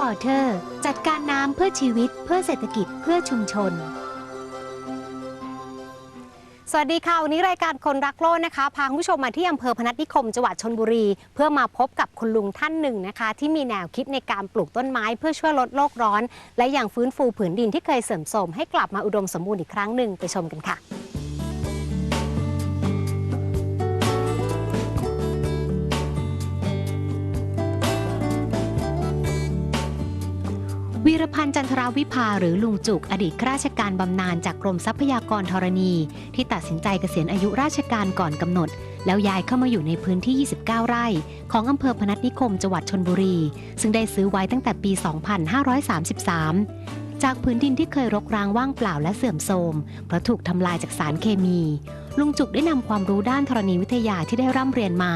Water จัดการน้ำเพื่อชีวิต เพื่อเศรษฐกิจเพื่อชุมชน สวัสดีค่ะ วันนี้รายการคนรักโลกนะคะ พาคุณผู้ชมมาที่อำเภอพนัสนิคมจังหวัดชนบุรี เพื่อมาพบกับคุณลุงท่านหนึ่งนะคะ ที่มีแนวคิดในการปลูกต้นไม้ เพื่อช่วยลดโลกร้อน และอย่างฟื้นฟูผืนดินที่เคยเสื่อมโทรมให้กลับมาอุดมสมบูรณ์อีกครั้งหนึ่งไปชมกันค่ะ พันธ์จันทราวิภาหรือลุงจุกอดีตข้าราชการบำนาญจากกรมทรัพยากรธรณี ที่ตัดสินใจเกษียณอายุราชการก่อนกำหนด แล้วย้ายเข้ามาอยู่ในพื้นที่ 29 ไร่ ของอำเภอพนัสนิคมจังหวัดชนบุรี ซึ่งได้ซื้อไว้ตั้งแต่ปี 2533จากพื้นดินที่เคยรกร้างว่างเปล่าและเสื่อมโทรมเพราะถูกทำลายจากสารเคมี ลุงจุกได้นำความรู้ด้านธรณีวิทยาที่ได้ร่ำเรียนมา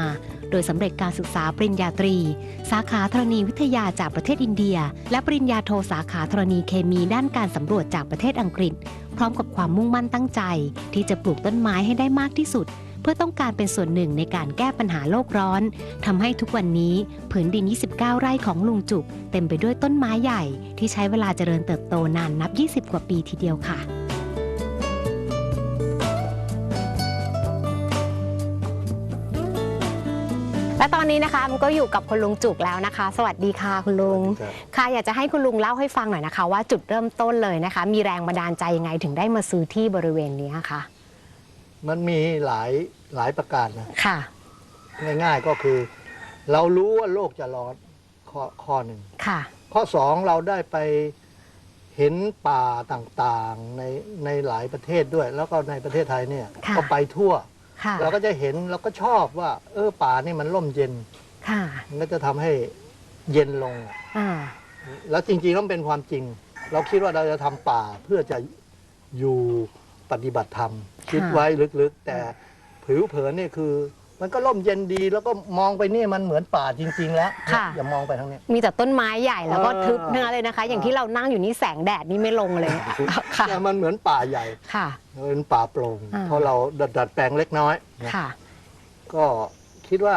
โดยสำเร็จการศึกษาปริญญาตรี สาขาธรณีวิทยาจากประเทศอินเดีย และปริญญาโทสาขาธรณีเคมีด้านการสำรวจจากประเทศอังกฤษ พร้อมกับความมุ่งมั่นตั้งใจ ที่จะปลูกต้นไม้ให้ได้มากที่สุด เพื่อต้องการเป็นส่วนหนึ่งในการแก้ปัญหาโลกร้อนทำให้ทุกวันนี้ผืนดิน 29 ไร่ของลุงจุก เต็มไปด้วยต้นไม้ใหญ่ ที่ใช้เวลาเจริญเติบโตนานนับ 20 กว่าปีทีเดียวค่ะ ตอนนี้นะคะมันก็อยู่กับคุณลุงจุกแล้วนะคะ สวัสดีค่ะคุณลุง ค่ะอยากจะให้คุณลุงเล่าให้ฟังหน่อยนะคะ ว่าจุดเริ่มต้นเลยนะคะ มีแรงบันดาลใจยังไงถึงได้มาซื้อที่บริเวณนี้คะมันมีหลายหลายประการนะค่ะ ง่ายๆก็คือ เรารู้ว่าโลกจะร้อนข้อข้อหนึ่งค่ะ ข้อสองเราได้ไปเห็นป่าต่างๆในในหลายประเทศด้วย แล้วก็ในประเทศไทยเนี่ยค่ะก็ไปทั่ว ค่ะ เราก็จะเห็นเราก็ชอบว่า เออป่านี่มันร่มเย็น ค่ะมันก็จะทำให้เย็นลง อ่าแล้วจริงๆต้องเป็นความจริง เราคิดว่าเราจะทำป่าเพื่อจะอยู่ปฏิบัติธรรม คิดไว้ลึกๆ แต่ผิวเผินเนี่ยคือ มันก็ร่มเย็นดีแล้วก็มองไปนี่มันเหมือนป่าจริง ๆ แล้วค่ะ อย่ามองไปทางเนี้ย มีแต่ต้นไม้ใหญ่แล้วก็เออ ทึบเนื้อเลยนะคะ อย่างที่เรานั่งอยู่นี่แสงแดดนี่ไม่ลงเลยค่ะแต่มันเหมือนป่าใหญ่ค่ะ เป็นป่าโปร่งอ่า เพราะเราดัดดัดแปลงเล็กน้อยนะค่ะ ก็คิดว่า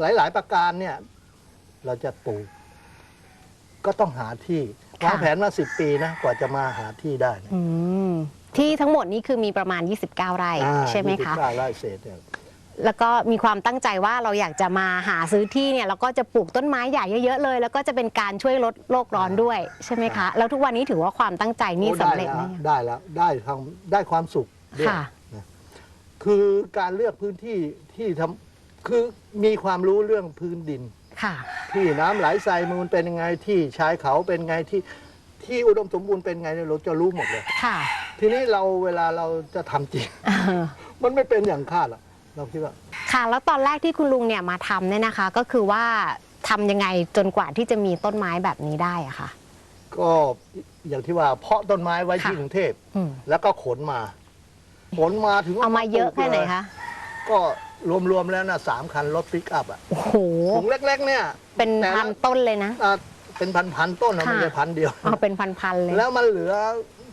หลาย ๆ ประการเนี่ย เราจะปลูก ก็ต้องหาที่ค่ะ วางแผนมาสิบปีนะกว่าจะมาหาที่ได้นะอืมที่ทั้งหมดนี้คือมีประมาณ 29 ไร่อ่าใช่ไหมคะยี่สิบไร่ไร่เศษเนี่ย แล้วก็มีความตั้งใจว่าเราอยากจะมาหาซื้อที่เนี่ยแล้วก็จะปลูกต้นไม้ใหญ่เยอะๆเลย แล้วก็จะเป็นการช่วยลดโลกร้อนด้วยใช่ไหมคะ แล้วทุกวันนี้ถือว่าความตั้งใจนี่โอ้สำเร็จไหมได้แล้วได้แล้วได้ทางได้ความสุขด้วยค่ะนะคือการเลือกพื้นที่ที่ทำคือมีความรู้เรื่องพื้นดิน ค่ะ ที่น้ำไหลทรายมูลเป็นยังไงที่ชายเขาเป็นไงที่ที่อุดมสมบูรณ์เป็นไงเนี่ยเราจะรู้หมดเลย ค่ะ ทีนี้เราเวลาเราจะทำจริงเออมันไม่เป็นอย่างคาดหรอก เราคิดว่าค่ะ แล้วตอนแรกที่คุณลุงเนี่ยมาทำเนี่ยนะคะ ก็คือว่าทำยังไงจนกว่าที่จะมีต้นไม้แบบนี้ได้อะค่ะ ก็อย่างที่ว่าเพาะต้นไม้ไว้ที่ค่ะ กรุงเทพอืมแล้วก็ขนมา ขนมาถึงเอามาเยอะแค่ไหนคะก็รวมๆแล้วนะสามคันรถปิกอัพอะโอ้โหถุงเล็กๆเนี่ย เป็นแต่ละ พันต้นเลยนะ อ่าเป็นพันๆต้นนะค่ะ ไม่ใช่พันเดียว เอาเป็นพันๆเลยแล้วมันเหลือ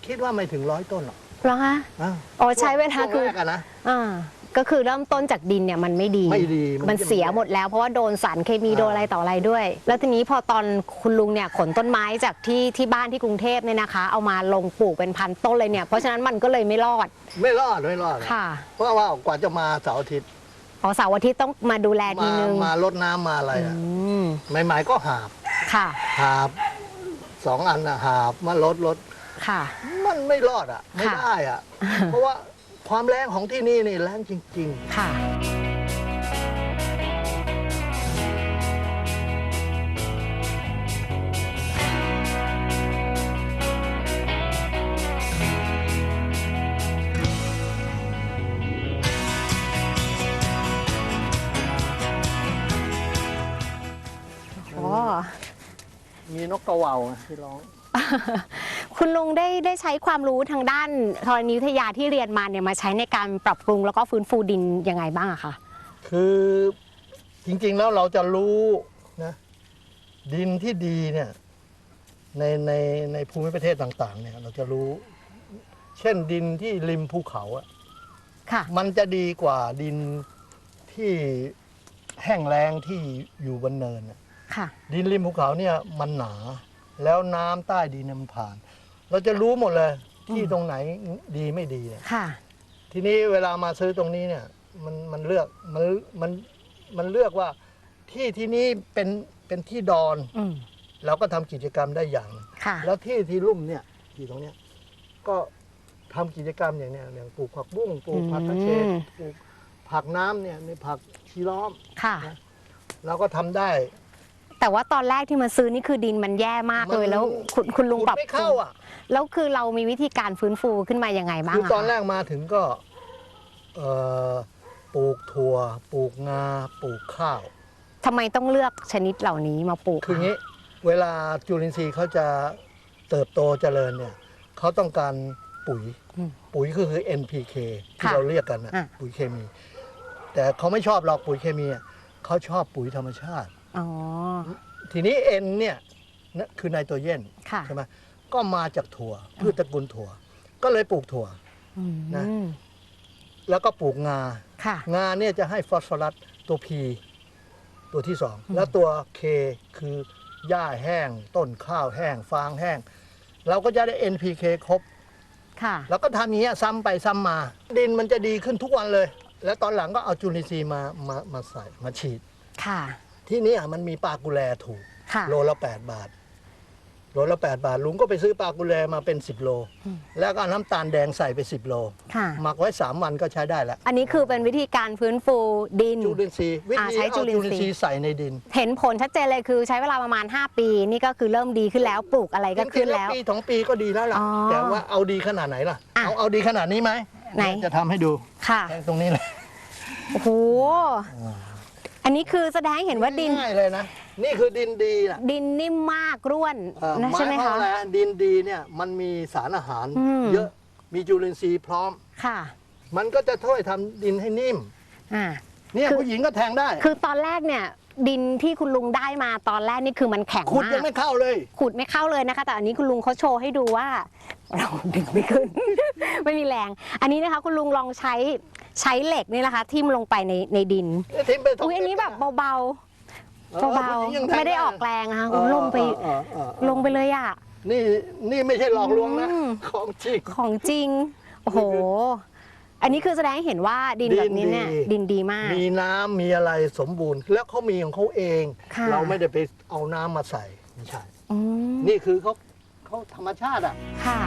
คิดว่าไม่ถึงร้อยต้นหรอกเหรอคะอะอ๋อใช้เวลาช่งคือแรกอะนะ อ่า ก็คือเริ่มต้นจากดินเนี่ยมันไม่ดี ไม่ดีมันเสียหมดแล้วเพราะว่าโดนสารเคมีอ่า โดนอะไรต่ออะไรด้วย แล้วทีนี้พอตอนคุณลุงเนี่ยขนต้นไม้จากที่ที่บ้านที่กรุงเทพเนี่ยนะคะ เอามาลงปลูกเป็นพันต้นเลยเนี่ยเพราะฉะนั้นมันก็เลยไม่รอดไม่รอดไม่รอดค่ะเพราะว่ากว่าจะมาเสาร์อาทิตย์อ๋อเสาร์อาทิตย์ต้องมาดูแลทีมานึงมาลดน้ำมาอะไรอือะมใหม่ๆก็หาบค่ะหาบสองอันนะหาบมาลดลดค่ะ มันไม่รอดอะ ไม่ค่ะ ได้อะ เพราะว่า ความแรงของที่นี่นี่แรงจริงค่ะ โอ้ๆมีนกกระเหว่าที่ร้อง คุณลุงได้ได้ใช้ความรู้ทางด้านธรณีวิทยาที่เรียนมาเนี่ยมาใช้ในการปรับปรุงแล้วก็ฟื้นฟูดินยังไงบ้างอะคะคือจริงๆแล้วเราจะรู้นะดินที่ดีเนี่ยในในในภูมิประเทศต่าง ๆ เนี่ย เราจะรู้ เช่นดินที่ริมภูเขาอะค่ะ มันจะดีกว่าดินที่แห้งแล้งที่อยู่บนเนินอะค่ะ ดินริมภูเขาเนี่ยมันหนา แล้วน้ำใต้ดินเนี่ยมันผ่าน เราจะรู้หมดเลย ที่ตรงไหนดีไม่ดีอะค่ะ ทีนี้เวลามาซื้อตรงนี้เนี่ย มันมันเลือกมันมันมันเลือกว่าที่ที่นี้เป็นเป็นที่ดอน อืม เราก็ทำกิจกรรมได้อย่างหนึ่งค่ะ แล้วที่ที่ลุ่มเนี่ยที่ตรงเนี้ยก็ทำกิจกรรมอย่างเนี้ยอย่างปลูกผักบุ้งปลูกผักกระเฉดอืม ปลูกผักน้ำเนี่ยในผักชีล้อม ค่ะ เราก็ทำได้ แต่ว่าตอนแรกที่มาซื้อนี่คือดินมันแย่มากเลยมันแล้วคุณคุณลุงขุดปรับไม่เข้าอะ แล้วคือเรามีวิธีการฟื้นฟูขึ้นมายังไงบ้างคืออะตอนแรคะกมาถึงก็เอ่อปลูกถั่ว ปลูกงา ปลูกข้าว ทำไมต้องเลือกชนิดเหล่านี้มาปลูกคืองี้ เวลาจุลินทรีย์เขาจะเติบโตเจริญเนี่ยเขาต้องการปุ๋ย อืม ปุ๋ยก็คือ NPK ที่ค่ะเราเรียกกันนะอะ ปุ๋ยเคมี แต่เขาไม่ชอบหรอกปุ๋ยเคมีอะเขาชอบปุ๋ยธรรมชาติ อ๋อ ทีนี้ N เนี่ยนะคือไนโตรเจนค่ะ ใช่ไหมก็มาจากถั่ว พืชตระกูลถั่ว ก็เลยปลูกถั่ว อืมนะ แล้วก็ปลูกงา ค่ะ งาเนี่ยจะให้ฟอสฟอรัสตัว P ตัวที่สอง แล้วตัว K คือหญ้าแห้ง ต้นข้าวแห้ง ฟางแห้ง เราก็จะได้ NPK ครบ ค่ะ แล้วก็ทำอย่างเงี้ยซ้ำไปซ้ำมา ดินมันจะดีขึ้นทุกวันเลย แล้วตอนหลังก็เอาจุลินทรีย์มามามาใส่มาฉีด ค่ะ ที่นี่อะมันมีปลากุแลถูก ค่ะ โลละ 8 บาท โลละ 8 บาท ลุงก็ไปซื้อปลากุแลมาเป็น 10 โลอืมแล้วก็เอาน้ำตาลแดงใส่ไป 10 โล ค่ะ หมักไว้ 3 วันก็ใช้ได้แล้ว อันนี้คือเป็นวิธีการฟื้นฟูดิน จุลินทรีย์วิอ่าธีใช้เอาจุจุลินทรีย์ลินทรีย์ใส่ในดินเห็นผลชัดเจนเลยคือใช้เวลาประมาณ 5 ปี นี่ก็คือเริ่มดีขึ้นแล้วปลูกอะไรก็จริขึ้งนๆแล้วปีสองปีก็ดีแล้วล่ะ อ๋อแต่ว่าเอาดีขนาดไหนล่ะ อะเอาเอาดีขนาดนี้ไหมไหน เดี๋ยวจะทำให้ดูค่ะแค่ตรงนี้เลย โอ้โห อันนี้คือแสดงให้เห็นว่าดิน ง่ายเลยนะ นี่คือดินดีนะดินนิ่มมากร่วนเอ่อนะหมาใช่ยไหมความคะ ว่าอะไรดินดีเนี่ยมันมีสารอาหาร อืม เยอะมีจุลินทรีย์พร้อม ค่ะมันก็จะช่วยทำดินให้นิ่ม อ่า เนี่ยคือ ผู้หญิงก็แทงได้ คือตอนแรกเนี่ยดินที่คุณลุงได้มาตอนแรกนี่คือมันแข็งขุดมายังกไม่เข้าเลย ขุดไม่เข้าเลยนะคะ แต่อันนี้คุณลุงเขาโชว์ให้ดูว่า เราดึงไม่ขึ้น ไม่มีแรง อันนี้นะคะคุณลุงลองใช้ ใช้เหล็กนี่นะคะทิ่มลงไปในในดินเนี่ยทิ้งไปสงอุ้ยอันนี้แบบเบาเออๆเบาผู้หญิงยังแทๆงไม่ได้ออกแรงนะคะเออลงไปเออเออเออลงไปเลยอะ นี่นี่ไม่ใช่หลอกลวงนะ อืม ของจริง ของจริง โอ้โห อันนี้คือแสดงให้เห็นว่าดินแบบนี้เนี่ยดิดินนดีดีมาก มีน้ำมีอะไรสมบูรณ์ แล้วเขามีของเขาเอง ค่ะ เราไม่ได้ไปเอาน้ำมาใส่ไม่ใช่ อืมนี่คือเขาเขาธรรมชาติอะ ค่ะ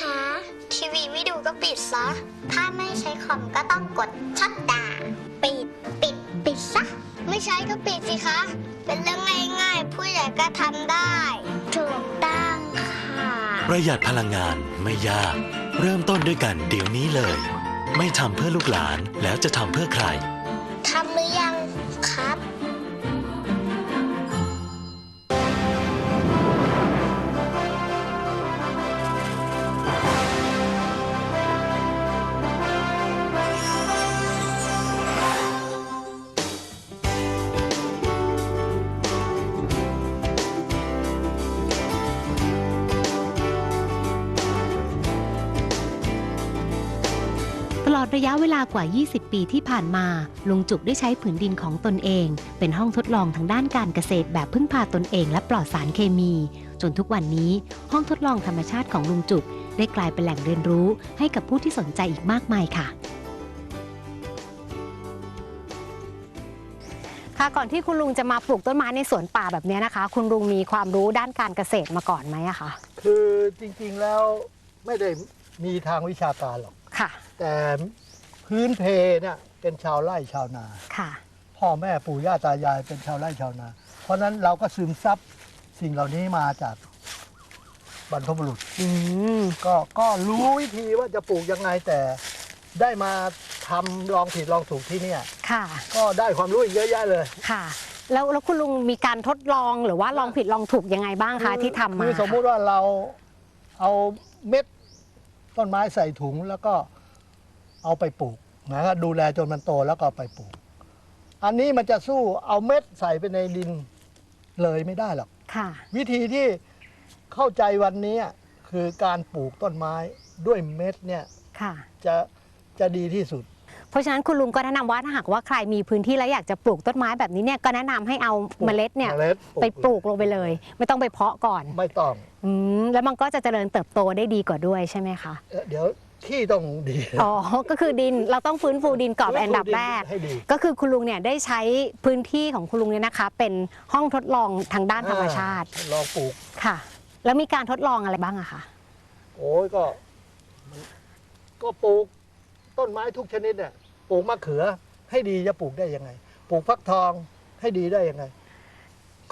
คะ ทีวีไม่ดูก็ปิดซะ ถ้าไม่ใช้คอมก็ต้องกดชัตดาปิด ปิด ปิดซะ ไม่ใช้ก็ปิดสิคะ เป็นเรื่องง่ายๆ ผู้ใหญ่ก็ทำได้ ถูกต้องค่ะ ประหยัดพลังงานไม่ยาก เริ่มต้นด้วยกันเดี๋ยวนี้เลย ไม่ทำเพื่อลูกหลานแล้วจะทำเพื่อใคร ระยะเวลากว่า 20 ปีที่ผ่านมา ลุงจุกได้ใช้ผืนดินของตนเอง เป็นห้องทดลองทางด้านการเกษตรแบบพึ่งพาตนเองและปลอดสารเคมี จนทุกวันนี้ ห้องทดลองธรรมชาติของลุงจุก ได้กลายเป็นแหล่งเรียนรู้ ให้กับผู้ที่สนใจอีกมากมายค่ะ ค่ะก่อนที่คุณลุงจะมาปลูกต้นไม้ในสวนป่าแบบนี้นะคะ คุณลุงมีความรู้ด้านการเกษตรมาก่อนไหมอะคะคือจริงๆแล้วไม่ได้มีทางวิชาการหรอก ค่ะ แต่ พื้นเพเนี่ยเป็นชาวไร่ชาวนา ค่ะ พ่อแม่ปู่ย่าตายายเป็นชาวไร่ชาวนา เพราะฉะนั้นเราก็ซึมซับสิ่งเหล่านี้มาจากบรรพบุรุษ อืม ก็ก็รู้วิธีว่าจะปลูกยังไงแต่ได้มาทำลองผิดลองถูกที่เนี่ย ค่ะ ก็ได้ความรู้อีกเยอะแยะเลยค่ะ แล้วแล้วคุณลุงมีการทดลองหรือว่าลองผิดลองถูกยังไงบ้างคะที่ทำมาคือสมมุติว่าเราเอาเม็ดต้นไม้ใส่ถุงแล้วก็เอาไปปลูก นะครับดูแลจนมันโตแล้วก็เอาไปปลูก อันนี้มันจะสู้เอาเม็ดใส่ไปในดินเลยไม่ได้หรอก ค่ะ วิธีที่เข้าใจวันนี้คือการปลูกต้นไม้ด้วยเม็ดเนี่ยค่ะ จะจะดีที่สุด เพราะฉะนั้นคุณลุงก็แนะนำว่าถ้าหากว่าใครมีพื้นที่แล้วอยากจะปลูกต้นไม้แบบนี้เนี่ยก็แนะนำให้เอาเมล็ดเนี่ยเมล็ดไปปลูกลงไปเลย ไม่ต้องไปเพาะก่อนไม่ต้องอืมแล้วมันก็จะเจริญเติบโตได้ดีกว่าด้วยใช่ไหมคะ เอ่อเดี๋ยว ที่ต้องดี อ๋อ ก็คือดินเราต้องฟื้นฟูดินก่อนเป็นอันดับแรก ให้ดี ก็คือคุณลุงเนี่ยได้ใช้พื้นที่ของคุณลุงเนี่ยนะคะ เป็นห้องทดลองทางด้านธรรมชาติอ่ลองปลูก ค่ะ แล้วมีการทดลองอะไรบ้างอะคะโอ้ยก็มันก็ปลูกต้นไม้ทุกชนิดเนี่ยปลูกมะเขือให้ดีจะปลูกได้ยังไง ปลูกฟักทองให้ดีได้ยังไง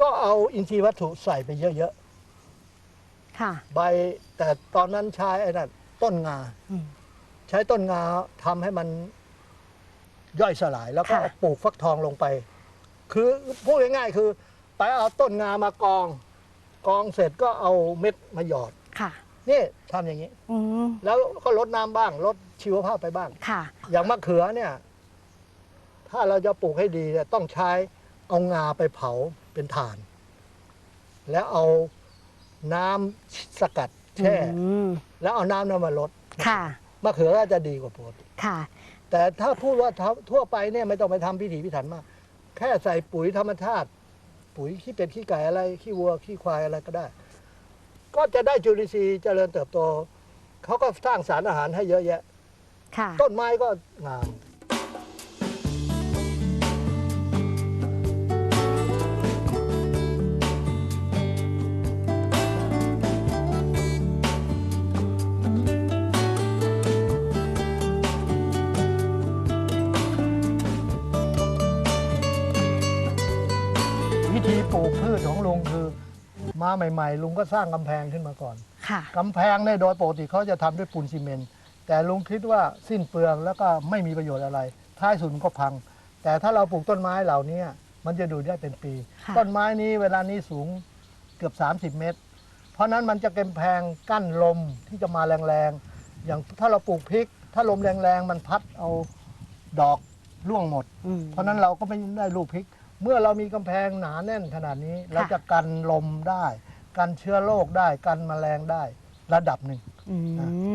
ก็เอาอินทรีย์วัตถุใส่ไปเยอะค่ะ ๆ ใบแต่ตอนนั้นใช้ไอ้นั่น ต้นงาอืมใช้ต้นงาทำให้มันย่อยสลายแล้วก็ค่ะเอาปลูกฟักทองลงไป คือพูดง่ายๆคือ ไปเอาต้นงามากอง กองเสร็จก็เอาเม็ดมาหยอด ค่ะนี่ทำอย่างนี้ อืมแล้วก็ลดน้ำบ้างลดชีวภาพไปบ้าง ค่ะอย่างมะเขือเนี่ย ถ้าเราจะปลูกให้ดีเนี่ยต้องใช้เอางาไปเผาเป็นถ่าน แล้วเอาน้ำสกัด แช่ อืมแล้วเอาน้ำนั้นมาลดค่ะ มะเขือก็จะดีกว่าปกติค่ะ แต่ถ้าพูดว่าทั่วไปเนี่ยไม่ต้องไปทำพิถีพิถันมาก แค่ใส่ปุ๋ยธรรมชาติ ปุ๋ยขี้เป็ดขี้ไก่อะไรขี้วัวขี้ควายอะไรก็ได้ ก็จะได้จุลินทรีย์เจริญเติบโตเขาก็สร้างสารอาหารให้เยอะแยะ ค่ะ ต้นไม้ก็งาม มาใหม่ ๆ ลุงก็สร้างกำแพงขึ้นมาก่อนค่ะกำแพงเนี่ยโดยปกติเขาจะทำด้วยปูนซีเมนต์แต่ลุงคิดว่าสิ้นเปลืองแล้วก็ไม่มีประโยชน์อะไร ท้ายสุดมันก็พัง แต่ถ้าเราปลูกต้นไม้เหล่านี้มันจะดูได้เป็นปี ค่ะ ต้นไม้นี้เวลานี้สูงเกือบ 30 เมตร เพราะนั้นมันจะเป็นแพงกั้นลมที่จะมาแรงๆ อย่างถ้าเราปลูกพริก ถ้าลมแรงๆ มันพัดเอาดอกร่วงหมด อืมเพราะนั้นเราก็ไม่ได้ลูกพริก เมื่อเรามีกำแพงหนาแน่นขนาดนี้ เราจะกันลมได้ กันเชื้อโรคได้ กันแมลงได้ระดับหนึ่ง อื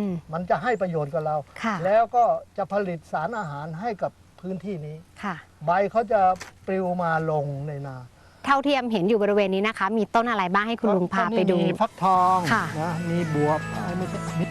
ม มันจะให้ประโยชน์กับเรา ค่ะ แล้วก็จะผลิตสารอาหารให้กับพื้นที่นี้ ค่ะ ใบเขาจะปลิวมาลงในนาเท่าที่แอมเห็นอยู่บริเวณนี้นะคะ มีต้นอะไรบ้างให้คุณลุงพาไปดูมีฟักทองค่ะ นะมีบวบเอ้ยไม่ใช่มิ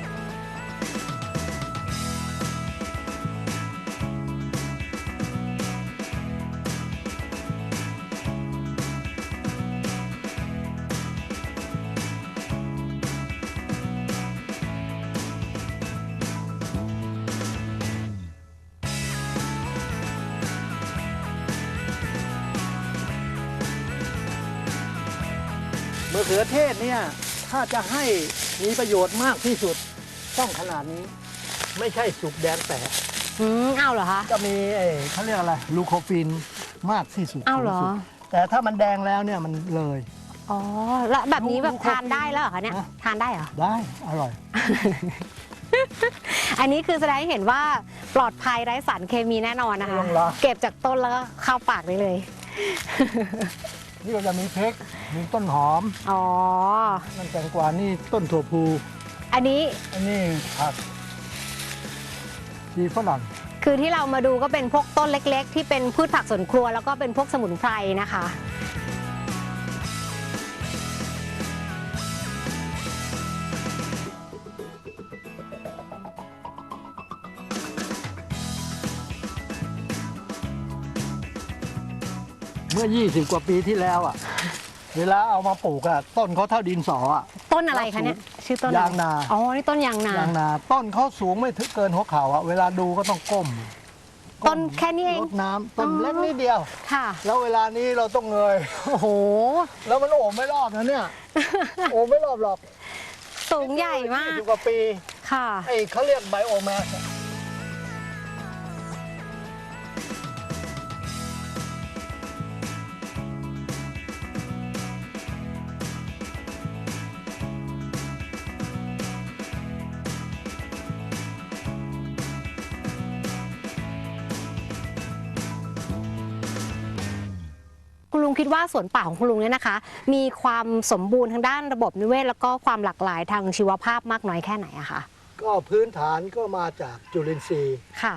ะเขือเทศเนี่ยถ้าจะให้มีประโยชน์มากที่สุดต้องขนาดนี้ ไม่ใช่สุกแดงแตกอืมเอาเหรอคะ จะมีเออเขาเรียกอะไรลูโคฟินมากที่สุดอ้าวเหรอ สูงสุดแต่ถ้ามันแดงแล้วเนี่ยมันเลยอ๋อ แล้วแบบนี้แบบลูกทานได้แล้วเหรอคะเนี่ยฮะทานได้เหรอ ได้อร่อย อันนี้คือแสดงให้เห็นว่าปลอดภัยไร้สารเคมีแน่นอนนะคะไม่ต้องรอ เก็บจากต้นแล้วก็เข้าปากได้เลย นี่ก็จะมีเพกมีต้นหอมอ๋อ นั่นแตงกวานี่ต้นถั่วพู อันนี้อันนี้ผักชีฝรั่งคือที่เรามาดูก็เป็นพวกต้นเล็ก ๆ ที่เป็นพืชผักสวนครัวแล้วก็เป็นพวกสมุนไพรนะคะ อ 20 กว่าปีที่แล้วอะ เวลาเอามาปลูกอะต้นเขาเท่าดินสออะ ต้นอะไรคะเนี่ยชื่อต้นอะไรยางนา อ๋อ นี่ต้นยางนายางนา ต้นเขาสูงไม่ถึงเกินหัวเข่าอะเวลาดูก็ต้องก้มต้นแค่นี้เอง รดน้ำต้นอ๋อ เล็กนิดเดียว ค่ะ แล้วเวลานี้เราต้องเงย โอ้โห แล้วมันโอบไม่รอบนะเนี่ย โอบไม่รอบหรอกสูงใหญ่มาก20กว่าปีค่ะ ไอ้เขาเรียกไบโอแมส คิดว่าสวนป่าของคุณลุงเนี่ยนะคะ มีความสมบูรณ์ทางด้านระบบนิเวศแล้วก็ความหลากหลายทางชีวภาพมากน้อยแค่ไหนอะคะก็พื้นฐานก็มาจากจุลินทรีย์ ค่ะ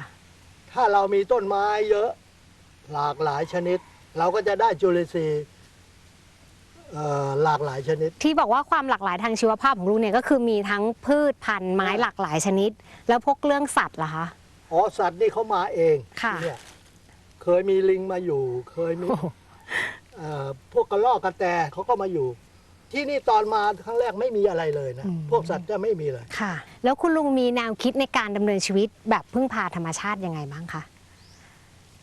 ถ้าเรามีต้นไม้เยอะหลากหลายชนิด เราก็จะได้จุลินทรีย์เอ่อหลากหลายชนิด ที่บอกว่าความหลากหลายทางชีวภาพของลุงเนี่ยก็คือมีทั้งพืชพันธุ์ไม้หลากหลายชนิด แล้วพวกเรื่องสัตว์ล่ะคะ อ๋อสัตว์นี่เขามาเองค่ะ เนี่ยเคยมีลิงมาอยู่ เคยมีโอ้โหเอ่อ พวกกระรอกกระแตเขาก็มาอยู่ ที่นี่ตอนมาครั้งแรกไม่มีอะไรเลยนะ พวกสัตว์จะไม่มีเลยค่ะ แล้วคุณลุงมีแนวคิดในการดำเนินชีวิตแบบพึ่งพาธรรมชาติยังไงบ้างคะ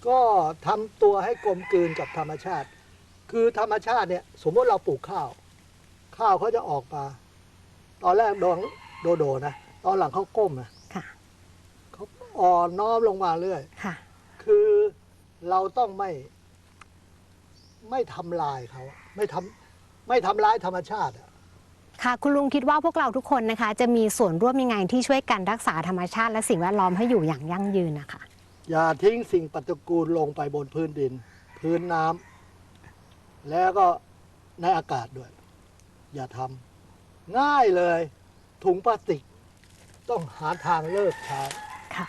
ก็ทำตัวให้กลมกลืนกับธรรมชาติ คือธรรมชาติเนี่ย สมมติเราปลูกข้าว ข้าวเขาจะออกมา ตอนแรกโดนโดโดนะตอนหลังเขาก้มนะค่ะเขาอ่อนน้อมลงมาเรื่อยค่ะคือเราต้องไม่ ไม่ทำลายเขาไม่ทำไม่ทำร้ายธรรมชาติอะ ค่ะ คุณลุงคิดว่าพวกเราทุกคนนะคะ จะมีส่วนร่วมยังไงที่ช่วยกันรักษาธรรมชาติ และสิ่งแวดล้อมให้อยู่อย่างยั่งยืนนะคะ อย่าทิ้งสิ่งปฏิกูลลงไปบนพื้นดิน พื้นน้ำแล้วก็ในอากาศด้วย อย่าทำง่ายเลย ถุงพลาสติก ต้องหาทางเลิกใช้ค่ะ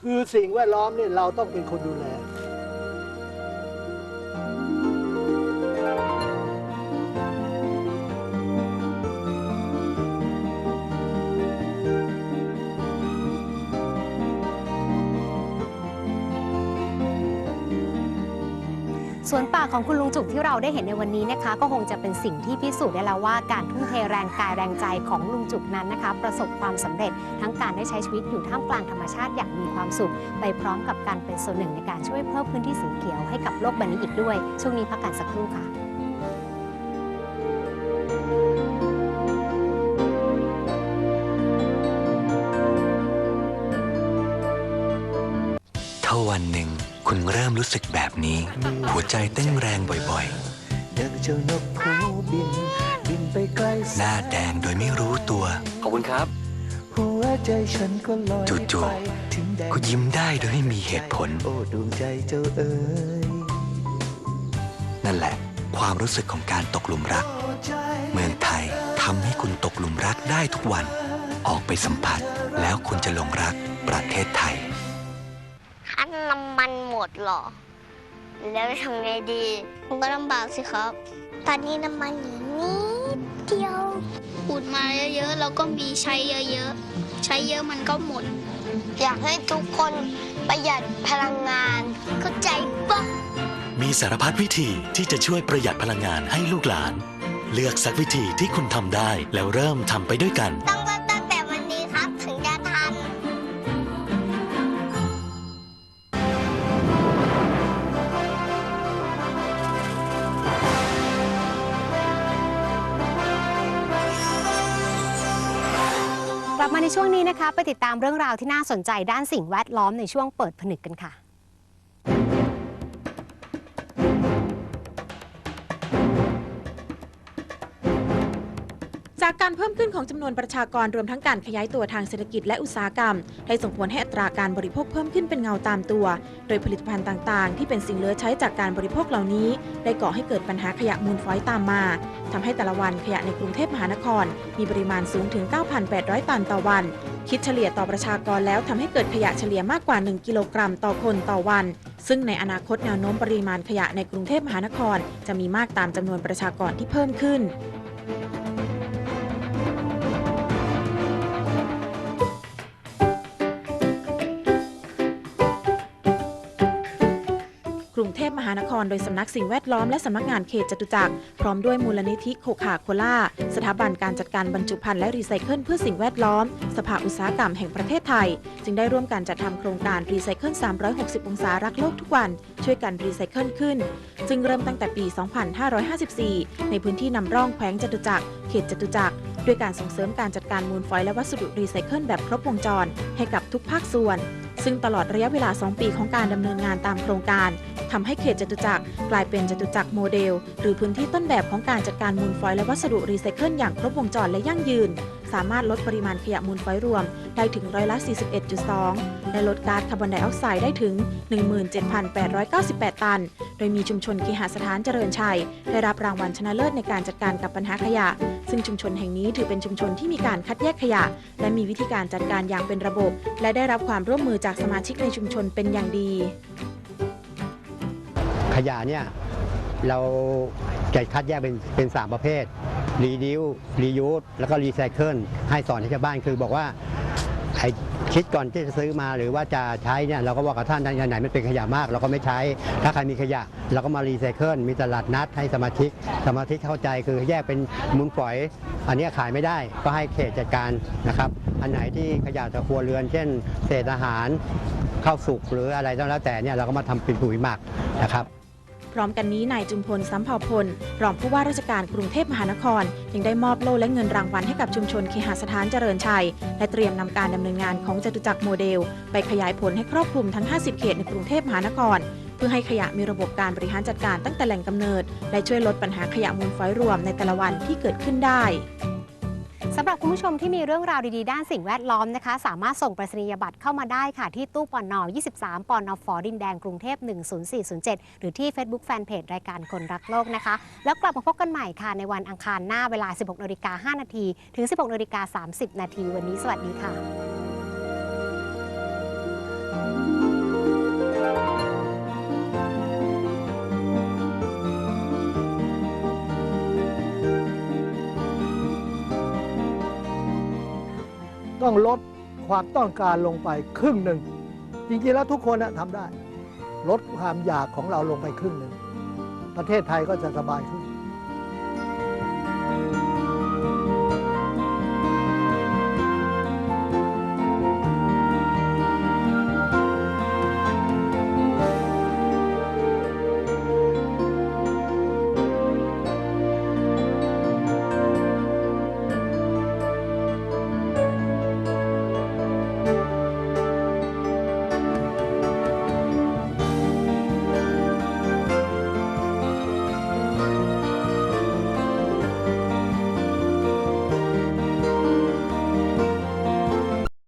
คือสิ่งแวดล้อมเนี่ยเราต้องเป็นคนดูแล สวนป่าของคุณลุงจุกที่เราได้เห็นในวันนี้นะคะ ก็คงจะเป็นสิ่งที่พิสูจน์ได้แล้วว่าการทุ่มเทแรงกายแรงใจของลุงจุกนั้นนะคะ ประสบความสำเร็จทั้งการได้ใช้ชีวิตอยู่ท่ามกลางธรรมชาติอย่างมีความสุข ไปพร้อมกับการเป็นส่วนหนึ่งในการช่วยเพิ่มพื้นที่สีเขียวให้กับโลกใบนี้อีกด้วย ช่วงนี้พักกันสักครู่ค่ะ ริ่มรู้สึกแบบนี้ หัวใจเต้นแรงบ่อยดังเจ้านกหูบินบินไปไกลๆหน้าแดงโดยไม่รู้ตัว ขอบคุณครับหัวใจฉันก็ลอยจู่ๆไปถึงแดนคุณยิ้มได้โดยไม่มีเหตุผลโอ้ดวงใจเจ้าเอ๋ยนั่นแหละ ความรู้สึกของการตกหลุมรักโอ้ใจเมืองไทยทำให้คุณตกหลุมรักได้ทุกวัน ออกไปสัมผัสแล้วคุณจะหลงรักประเทศไทยคันน้ำมันหม ดเหรอ แล้วจะทำไงดีมันก็ลำบากสิครับ ตอนนี้น้ำมันอยู่นิดเดียวขูดมาเยอะๆแล้วก็มีใช้เยอะๆ ใช้เยอะมันก็หมด อยากให้ทุกคนประหยัดพลังงานเข้าใจปะมีสารพัดวิธีที่จะช่วยประหยัดพลังงานให้ลูกหลาน เลือกสักวิธีที่คุณทำได้แล้วเริ่มทำไปด้วยกันต้อง ในช่วงนี้นะคะ ไปติดตามเรื่องราวที่น่าสนใจด้านสิ่งแวดล้อมในช่วงเปิดผนึกกันค่ะ จากการเพิ่มขึ้นของจำนวนประชากรรวมทั้งการขยายตัวทางเศรษฐกิจและอุตสาหกรรม ได้ส่งผลให้อัตราการบริโภคเพิ่มขึ้นเป็นเงาตามตัว โดยผลิตภัณฑ์ต่างๆ ที่เป็นสิ่งเหลือใช้จากการบริโภคเหล่านี้ ได้ก่อให้เกิดปัญหาขยะมูลฝอยตามมาทำให้แต่ละวันขยะในกรุงเทพมหานคร มีปริมาณสูงถึง 9,800 ตันต่อวัน คิดเฉลี่ยต่อประชากรแล้วทำให้เกิดขยะเฉลี่ยมากกว่า 1 กิโลกรัมต่อคนต่อวัน ซึ่งในอนาคตแนวโน้มปริมาณขยะในกรุงเทพมหานคร จะมีมากตามจำนวนประชากรที่เพิ่มขึ้น รุงเทพมหานคร โดยสำนักสิ่งแวดล้อมและสำนักงานเขตจตุจักร พร้อมด้วยมูลนิธิโคคาโคล่า สถาบันการจัดการบรรจุภัณฑ์และรีไซเคิลเพื่อสิ่งแวดล้อม สภาอุตสาหกรรมแห่งประเทศไทย จึงได้ร่วมกันจัดทำโครงการรีไซเคิล 360 องศารักโลกทุกวัน ช่วยกันรีไซเคิลขึ้น ซึ่งเริ่มตั้งแต่ปี 2554 ในพื้นที่นำร่องแขวงจตุจักร เขตจตุจักรด้วยการส่งเสริมการจัดการมูลฝอยและวัสดุรีไซเคิลแบบครบวงจร ให้กับทุกภาคส่วน ซึ่งตลอดระยะเวลา 2 ปีของการดำเนินงานตามโครงการทำให้เขตจตุจักรกลายเป็นจตุจักรโมเดล หรือพื้นที่ต้นแบบของการจัดการมูลฝอยและวัสดุรีไซเคิลอย่างครบวงจรและยั่งยืนสามารถลดปริมาณขยะมูลฝอยรวมได้ถึงร้อยละ 41.2 และลดก๊าซคาร์บอนไดออกไซด์ได้ถึง 17,898 ตัน โดยมีชุมชนเคหสถานเจริญชัย ได้รับรางวัลชนะเลิศในการจัดการกับปัญหาขยะ ซึ่งชุมชนแห่งนี้ถือเป็นชุมชนที่มีการคัดแยกขยะ และมีวิธีการจัดการอย่างเป็นระบบ และได้รับความร่วมมือจากสมาชิกในชุมชนเป็นอย่างดี ขยะเนี่ยเราจะคัดแยกเป็นเป็นสามประเภท รีดิวรียูสแล้วก็รีไซเคิลให้สอนให้ชาวบ้านคือบอกว่าไอ้คิดก่อนที่จะซื้อมาหรือว่าจะใช้เนี่ยเราก็บอกกับท่านอันไหนมันเป็นขยะมาก เราก็ไม่ใช้ ถ้าใครมีขยะ เราก็มารีไซเคิลมีตลาดนัดให้สมาชิก สมาชิกเข้าใจคือแยกเป็นมูลฝอย อันนี้ขายไม่ได้ก็ให้เขตจัดการนะครับ อันไหนที่ขยะจากครัวเรือน เช่น เศษอาหารข้าวสุกหรืออะไรก็แล้วแต่เนี่ยเราก็มาทำเป็นปุ๋ยหมักนะครับ ร้อมกันนี้นายจุมพลสัมภาพลรองผู้ว่าราชการกรุงเทพมหานคร ยังได้มอบโล่และเงินรางวัลให้กับชุมชนเคหสถานเจริญชัย และเตรียมนำการดำเนินงานของจตุจักรโมเดล ไปขยายผลให้ครอบคลุมทั้ง 50 เขตในกรุงเทพมหานคร เพื่อให้ขยะมีระบบการบริหารจัดการตั้งแต่แหล่งกำเนิด และช่วยลดปัญหาขยะมูลฝอยรวมในแต่ละวันที่เกิดขึ้นได้ สำหรับคุณผู้ชมที่มีเรื่องราวดีๆ ด้านสิ่งแวดล้อมนะคะ สามารถส่งไปรษณียบัตรเข้ามาได้ค่ะ ที่ตู้ปอนอ23 ปอนอฟอดินแดงกรุงเทพ 10407 หรือที่ Facebook Fanpage รายการคนรักโลกนะคะ แล้วกลับมาพบกันใหม่ค่ะ ในวันอังคารหน้าเวลา 16นาฬิกา5นาทีถึง 16นาฬิกา30 นาทีวันนี้สวัสดีค่ะ ต้องลดความต้องการลงไปครึ่งหนึ่ง จริงๆแล้วทุกคนนะทำได้ ลดความอยากของเราลงไปครึ่งหนึ่ง ประเทศไทยก็จะสบายขึ้น